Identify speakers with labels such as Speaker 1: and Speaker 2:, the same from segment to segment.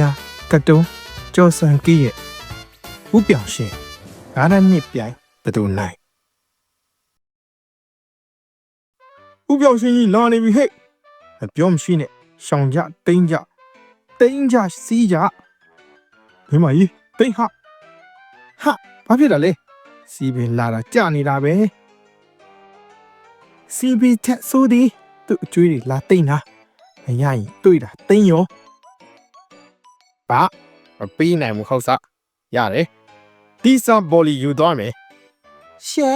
Speaker 1: ရာကတုံးကျော်စံကီးရဲ့ဥပြောင်ရှင်ငါးနှစ်ပြိုင်ဘယ်သူနိုင်ဥပြောင်ရှင်ကြီးလာနေပြီဟဲ့မပြောမရှိနဲ့ရှောင်ကြတိမ့်ကြတိမ့်ကြစီးကြမင်းမကြီးတိမ့်ဟာဟာဘာဖြစ်တာလဲစီးပင်လာတာကြာနေတာပဲစီးပင်ချက်ဆိုးဒီသူ့အကျွေးတွေလာတိမ့်တာမရရင်တွေ့တာတိမ့်ရော
Speaker 2: ဘာမပေးနိုင်ဘူးဟုတ်စားရတယ်ဒီစာဘော်လီယူသွားမယ်
Speaker 1: ရှဲ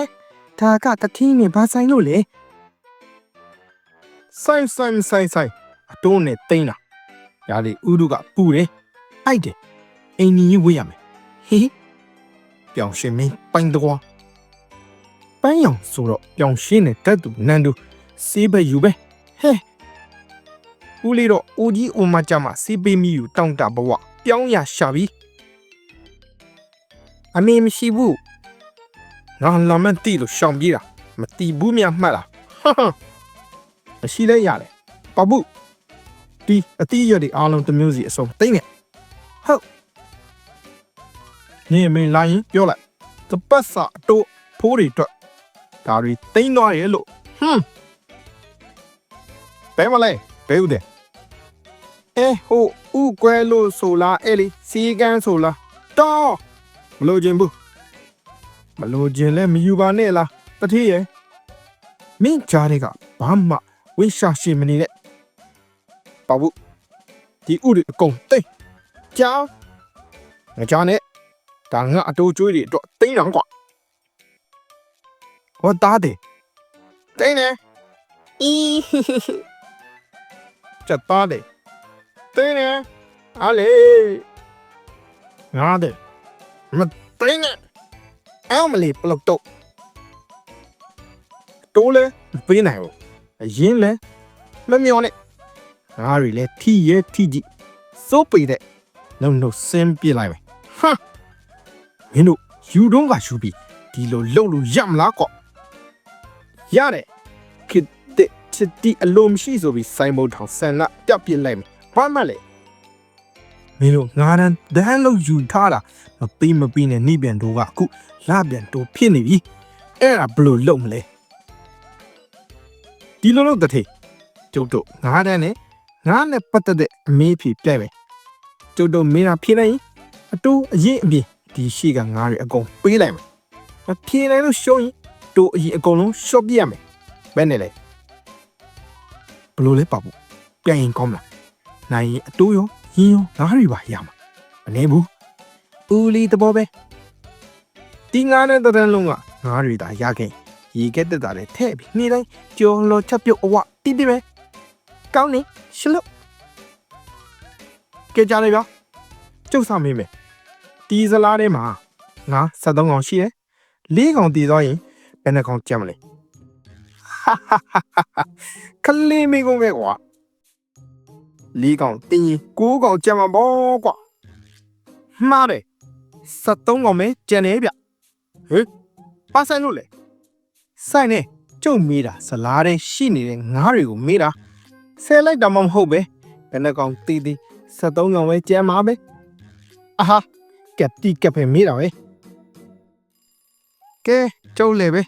Speaker 1: ဒါကတထင်းနဲ့ဘာဆိုင်လို့လဲ
Speaker 2: ဆိုင်ဆိုင်ဆိုင်ဆိုင်အတိုးနဲ့တိမ့်တာညာလေဥဒုကပူတယ်
Speaker 1: အိုက်တယ်အိမ်ကြီးဝေးရမယ်ဟေး
Speaker 2: ပြောင်ရှင်မင်းပိုင်တော်
Speaker 1: ပန်းရောင်ဆိုတော့ပြောင်ရှင်းတဲ့တက်သူနန်းတို့စေးဘက်ယူပဲဟဲ
Speaker 2: ဦးလေးတော့ဦးကြီးဦးမကြမှာစီးပေးမိယူတောင်းတဘဝပြောင်းရရှာပြီ
Speaker 1: အမေမရှိဘူး
Speaker 2: ငါလာမသိလို့ရှောင်ပြေးတာမတီဘူးမြမှတ်လားဟဟမရှိလဲရတယ်ပပုဒီအတီးရတဲ့အားလုံးတစ်မျိုးစီအစုံတိမ့်နေဟုတ်နေမင်းလာရင်ပြောလိုက်တပတ်စာအတိုးဖိုးတွေအတွက်ဒါတွေတိမ့်သွားရဲ့လို့ဟွန်းဘယ်မလဲဘယ်ဦးတဲ့ အဲဟိုဥကွဲလို့ဆိုလားအဲ့လေစီကန်းဆိုလားတော့မလို့ခြင်းဘူးမလို့ခြင်းလဲမယူပါနဲ့လားတတိယမင်းကြားတဲ့ကဘာမှဝိရှာရှိမနေနဲ့ပါဘူးဒီဥတွေအကုန်တိတ်ကြောင်းငါကြားနဲ့ဒါငါအတိုးကျွေးတွေအတွက်တိတ်တော့ကွာဟောသားတယ်တိတ်နေအီးချက်သားတယ် တိတ်နေအားလေငါတယ်မတိတ်နေအောင်မလေးပလုတ်တော့တိုးလဲမပေးနိုင်ဘူးအရင်လဲမမျောနဲ့ငါတွေလဲထီရဲထီကြီးစိုးပေတဲ့လုံလုံဆင်းပြလိုက်မယ်ဟမ်မင်းတို့ယူတော့ကယူပြီးဒီလိုလုံလို့ရမလားကော့ရတယ်ခစ်တဲ့ချစ်တီအလုံးမရှိဆိုပြီးစိုင်းမုတ်ထောင်ဆန်လာပြပြလိုက်မယ် ဘာမှလဲ
Speaker 1: မင်းတို့ငါတန်းဒန်းလို့ယူထားတာမပြီးမပြီးနဲ့နှိပြန်တို့ကအခုလာပြန်တို့ဖြစ်နေပြီအဲ့ဒါဘယ်လို့လုပ်မလဲ
Speaker 2: ဒီလိုလို့တထေကျုပ်တို့ငါးတန်းနဲ့ငါးနဲ့ပတ်သက်တဲ့အမေးဖြေပြိုက်ပဲကျုပ်တို့မင်းကဖြေနိုင်ရင်အတူအရင်အပြင်ဒီရှိကငါးတွေအကုန်ပေးလိုက်မယ်မဖြေနိုင်လို့ရှုံးရင်တို့အရင်အကုန်လုံးရှော့ပြရမယ်ဘယ်နဲ့လဲ
Speaker 1: ဘယ်လို့လဲပါဘူးပြန်ရင်ကောင်းမလား နိုင်ရင်အတိုးရောရင်းရောငါးတွေပါရမှာမနေဘူး
Speaker 2: ဦးလီတဘောပဲဒီငါးနဲ့တန်းလုံးကငါးတွေဒါရခဲ့ရေကက်တက်တာလည်းထဲ့ပြီးနေ့တိုင်းကြော်လော်ချက်ပြုတ်အဝတိတိပဲကောင်းနေရှလုတ်ကြကြလိုက်ပါကျုပ်ဆောင်မေးမယ်ဒီဇလားထဲမှာငါ73កောင်ရှိတယ်၄កောင်တည်သွားရင်ဘယ်နှកောင်ကြက်မလဲဟာဟာဟာဟာခလေးမေကုန်ပဲကွာ ၄កောင်တင်းရင်9កောင်ကြက်မှာပေါ့ကွာမှားတယ်73កောင်ပဲကြက်နေဗျဟေးပါဆိုင်လို့လေဆိုင်နေကျုံမေးတာဇလားတဲ့ရှိနေတဲ့ငါးတွေကိုမေးတာဆဲလိုက်တာမှမဟုတ်ပဲဘယ်နှကောင်တီးတီး73ကောင်ပဲကျမ်းမှာပဲအာဟာကက်တီကက်ပဲမေးတာပဲကဲကျုပ်လေပဲ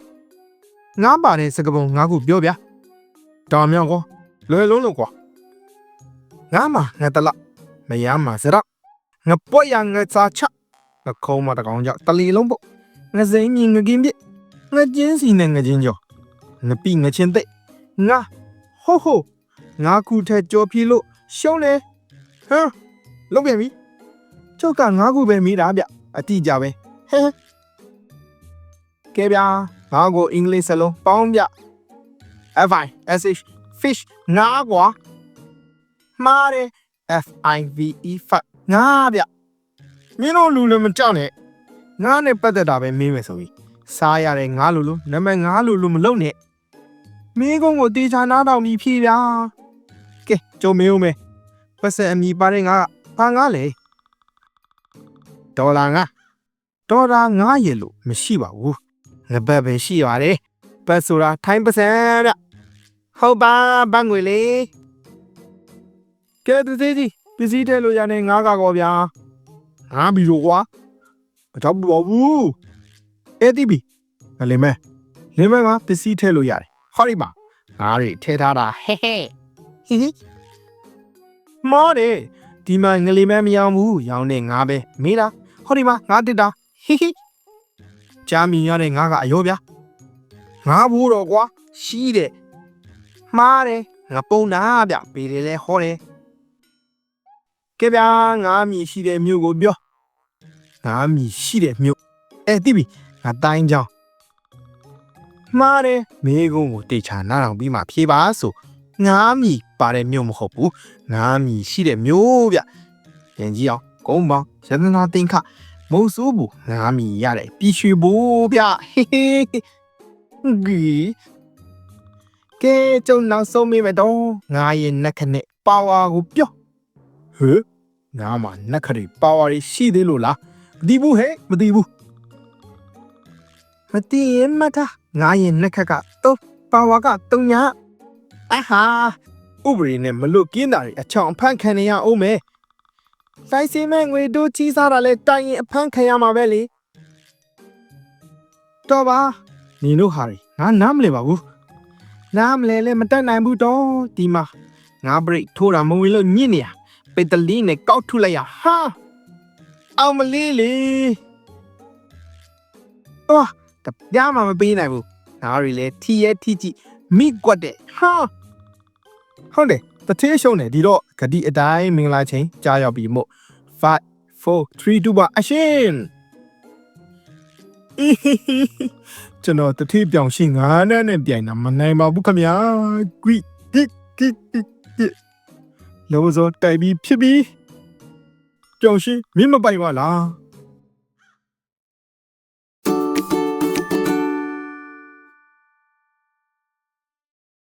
Speaker 2: ငါးပါတဲ့စကပုံငါးခုပြောဗျာတော်မြောက်ကောလွယ်လုံးလို့ကွာ ငါးမှာငါတလမရမှာစရငါပွက်ရငါစာချငါခုံးမတကောင်ကြောင့်တလီလုံးပုတ်ငါစိမ့်မြင်ငါကင်းပြငါကျင်းစီနဲ့ငါချင်းကြောငါပြီငါချင်းသိငါဟိုဟိုငါခုထက်ကြောပြေးလို့ရှုံးလေဟမ်လုံးပြန်ပြီကျုပ်ကငါခုပဲမိတာဗျအတိကြပဲဟဲကဲဗျာငါကိုအင်္ဂလိပ်စလုံးပေါင်းဗျ F I S H fish ငါကွာ မှားတယ် F I V E fuck ငါဗျမင်းတို့လူလည်းမကြောက်နဲ့ငါနဲ့ပတ်သက်တာပဲမေးမယ်ဆိုပြီးစားရတဲ့ငါလူလူနံပါတ်ငါလူလူမလုံနဲ့မင်းကုန်းကိုတေချာနားတောင်ပြီးဖြေဗျာကဲကြုံမေးဦးမယ်ပတ်စံအမီပါတဲ့ငါကဘာငါလဲဒေါ်လာငါဒေါ်လာငါရေလို့မရှိပါဘူးငဘတ်ပဲရှိပါတယ်ပတ်ဆိုတာထိုင်းပတ်စံဗျဟုတ်ပါဘတ်ငွေလေ ကဲသူသေးကြီးပစ္စည်းထည့်လို့ရတဲ့ငါးကကောဗျာငါပြီးတော့ကွာ
Speaker 1: မကြောက်ဘူးပါဘူးအဲ့ဒီဘီငါလင်မဲလင်မဲကပစ္စည်းထည့်လို့ရတယ်ဟောဒီမှာငါတွေထည့်ထားတာဟဲဟဲဟိဟိ
Speaker 2: မောတယ်ဒီမှာငလေးမဲမရောဘူးရောင်းနေငါပဲမေးလားဟောဒီမှာငါတစ်တာဟိဟိကြားမြင်ရတဲ့ငါကအယောဗျာငါဘူးတော့ကွာရှိတယ်မှားတယ်ငါပုံနာဗျပေတယ်လဲဟောတယ် ကဲဗျာငါမြည်ရှိတဲ့မြို့ကိုပြောငါမြည်ရှိတဲ့မြို့အဲတိပြီငါတိုင်းကြောင်းမှားတယ်မေကုန်းကိုတေချာနားထောင်ပြီးမှဖြေပါဆိုငါမြည်ပါတဲ့မြို့မဟုတ်ဘူးငါမီရှိတဲ့မျိုးဗျပြန်ကြည့်အောင်ကုန်းပေါင်းရတနာတင်ခမုံဆိုးဘူးငါမီရတယ်ပြီးရွှေဘူးဗျဟေးဟေးဂီကဲကျုံနောက်ဆုံးမိမယ်တော့ငါရဲ့နက်ခနဲ့ပါဝါကိုပြော
Speaker 1: ဟဲ့ ငါမှနက်ခရီပါဝါတွေရှိသေးလို့လားမသိဘူးဟဲ့မသိဘူး
Speaker 2: မတည်ရင်မတာငါရဲ့နက်ခက်ကတော့ပါဝါကတုံညာအဟာဥပဒေနဲ့မလွတ်ကင်းတာတွေအချောင်အဖန်ခံနေရအောင်မယ်စိုက်စင်းမဲ့ငွေတို့ချီးစားတာလဲတိုင်ရင်အဖန်ခံရမှာပဲလေတော့ပါနင်တို့ဟာတွေငါနားမလဲပါဘူးနားမလဲလဲမတက်နိုင်ဘူးတော့ဒီမှာငါဘရိတ်ထိုးတာမဝင်လို့ညစ်နေရ ပေတလီနဲ့ကောက်ထုလိုက်ရဟာအောင်မလေးလေအော်တပြားမှမပေးနိုင်ဘူးငါတွေလဲထီရဲထီကြည့်မိကွက်တဲ့ဟာ
Speaker 1: ဟုတ်တယ်တတိယရှုံးတယ်ဒီတော့ဂတိအတိုင်းမင်္ဂလာချိန်ကြားရောက်ပြီမို့5 4 3 2ပါအရှင်ကျွန်တော်တတိပြောင်ရှိငါးနဲ့နဲ့ပြိုင်တာမနိုင်ပါဘူးခမညာကွိတိတိတိ တိလောစောတိုက်ပြီးဖြစ်ပြီးပြောင်ရှိမင်းမပိုင်ပါလား